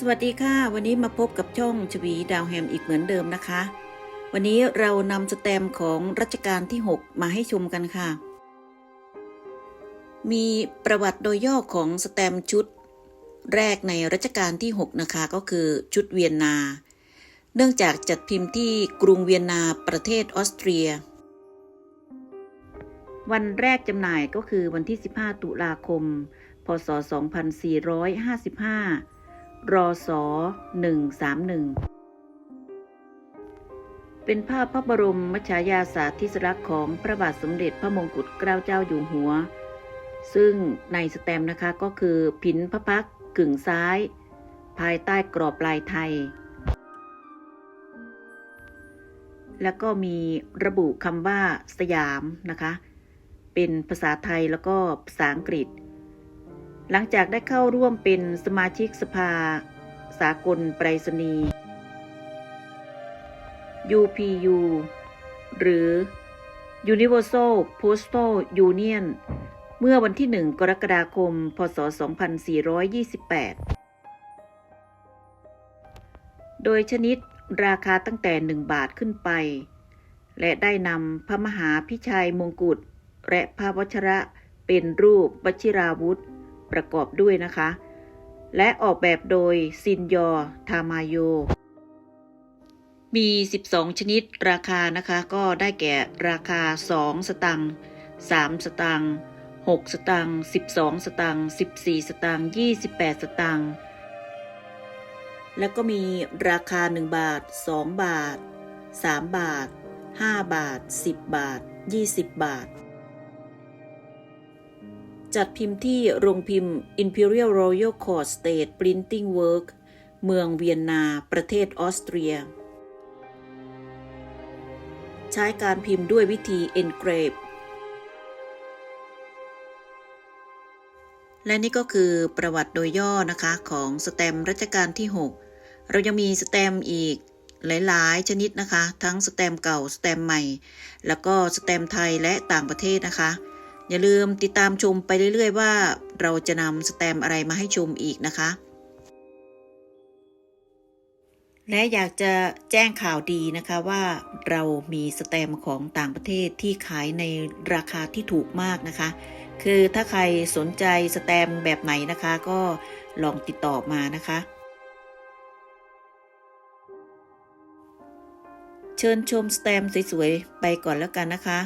สวัสดีค่ะ วันนี้มาพบกับช่องชวีดาวแฮมอีกเหมือนเดิมนะคะ วันนี้เรานำสแตมของรัชกาลที่ 6 มาให้ชมกันค่ะ มีประวัติโดยย่อของสแตมชุด แรกในรัชกาลที่ 6 นะคะก็คือชุดเวียนนา เนื่องจากจัดพิมพ์ที่กรุงเวียนนาประเทศออสเตรีย วันแรกจำหน่ายก็คือวันที่ 15 ตุลาคม พศ 2455 รอสอ131เป็นภาพพระบรมมฉายาสาธิสลักษณ์ของพระบาทสมเด็จพระมงกุฎเกล้าเจ้าอยู่หัว ซึ่งในสแตมนะคะก็คือผินพระพักกึ่งซ้าย ภายใต้กรอบลายไทย แล้วก็มีระบุคำว่าสยามนะคะ เป็นภาษาไทยแล้วก็ภาษาอังกฤษ หลังจากได้เข้าร่วมเป็นสมาชิกสภา สากลไปรษณีย์ UPU หรือ Universal Postal Union เมื่อวันที่ 1 กรกฎาคม พศ 2428 โดยชนิดราคาตั้งแต่ 1 บาทขึ้นไป และได้นำพระมหาพิชัยมงกุฎและพระวชระเป็นรูปวชิราวุธ ประกอบด้วยนะคะ และออกแบบโดยซินยอทามาโย มี 12 ชนิดราคานะคะก็ได้แก่ราคา 2 สตังค์3สตังค์6สตังค์12 สตังค์14 สตังค์28 สตังค์แล้วก็มีราคา 1 บาท 2 บาท 3 บาท 5 บาท 10 บาท 20 บาท จัดพิมพ์ที่โรงพิมพ์ Imperial Royal Court State Printing Work เมืองเวียนนา ประเทศออสเตรีย ใช้การพิมพ์ด้วยวิธี engrave และนี่ก็คือประวัติโดยย่อนะคะของสแตมรัชกาลที่ 6 เรายังมีสแตมอีกหลาย ๆ ชนิดนะคะ ทั้งสแตมเก่าสแตมใหม่ แล้วก็สแตมไทยและต่างประเทศนะคะ อย่าลืมติดตามชมไปเรื่อย ๆ ว่าเราจะนำสแตมอะไรมาให้ชมอีกนะคะ และอยากจะแจ้งข่าวดีนะคะว่าเรามีสแตมของต่างประเทศที่ขายในราคาที่ถูกมากนะคะ คือถ้าใครสนใจสแตมแบบไหนนะคะก็ลองติดต่อมานะคะ เชิญชมสแตมสวยๆไปก่อนแล้วกันนะคะ